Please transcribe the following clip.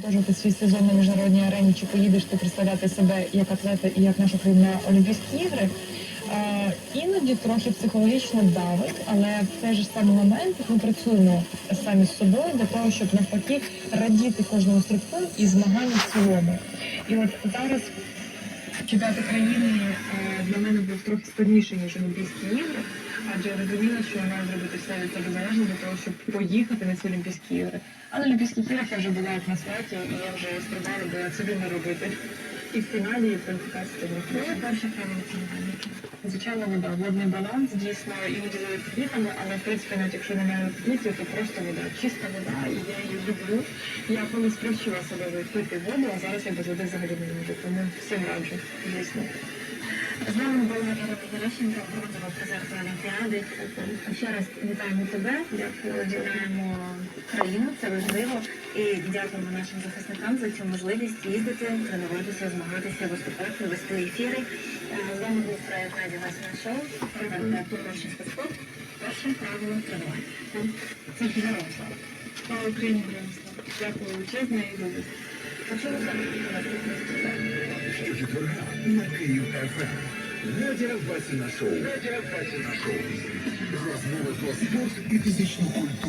продовжувати свій сезон на міжнародній арені, чи поїдеш ти представляти себе як атлета і як нашу країну Олімпійські ігри. Е, іноді трохи психологічно давить, але в той же самий момент ми працюємо самі з собою для того, щоб навпаки радіти кожному стрибку і змаганню в цілому. І от зараз чемпіонат України е, для мене був трохи складніше, ніж Олімпійські ігри, адже я розуміла, що я маю зробити все від себе залежно для того, щоб поїхати на ці Олімпійські ігри. А на Олімпійських іграх я вже була як на святі, і я вже страдала, бо я собі не робити. І в фіналі, і кваліфікації правило тренування. Звичайно, вода, водний баланс, дійсно, іноді за квітами, але в принципі, навіть якщо немає квітів, то просто вода. Чиста вода, і я її люблю. Я колись привчила себе пити воду, а зараз я без води взагалі не можу. Тому всім раджу, звісно. З нами була Ірина Геращенко, бронзова призерка Олімпіади. Ще раз вітаємо тебе, дякуємо країну, це важливо. І дякуємо нашим захисникам за цю можливість їздити, тренуватися, змагатися, виступати, вести ефіри. Е, З вами був проект Раді Весна Шоу, передати Турборщинський спорт. Перше правило тренування. Це ж слава. Україні, героям. Дякую величезне і. Почуємося наступного Щочетверга на Київ ФМ. Надя Васіна шоу. Надя Васіна шоу. Розмови про спорт і фізичну культуру.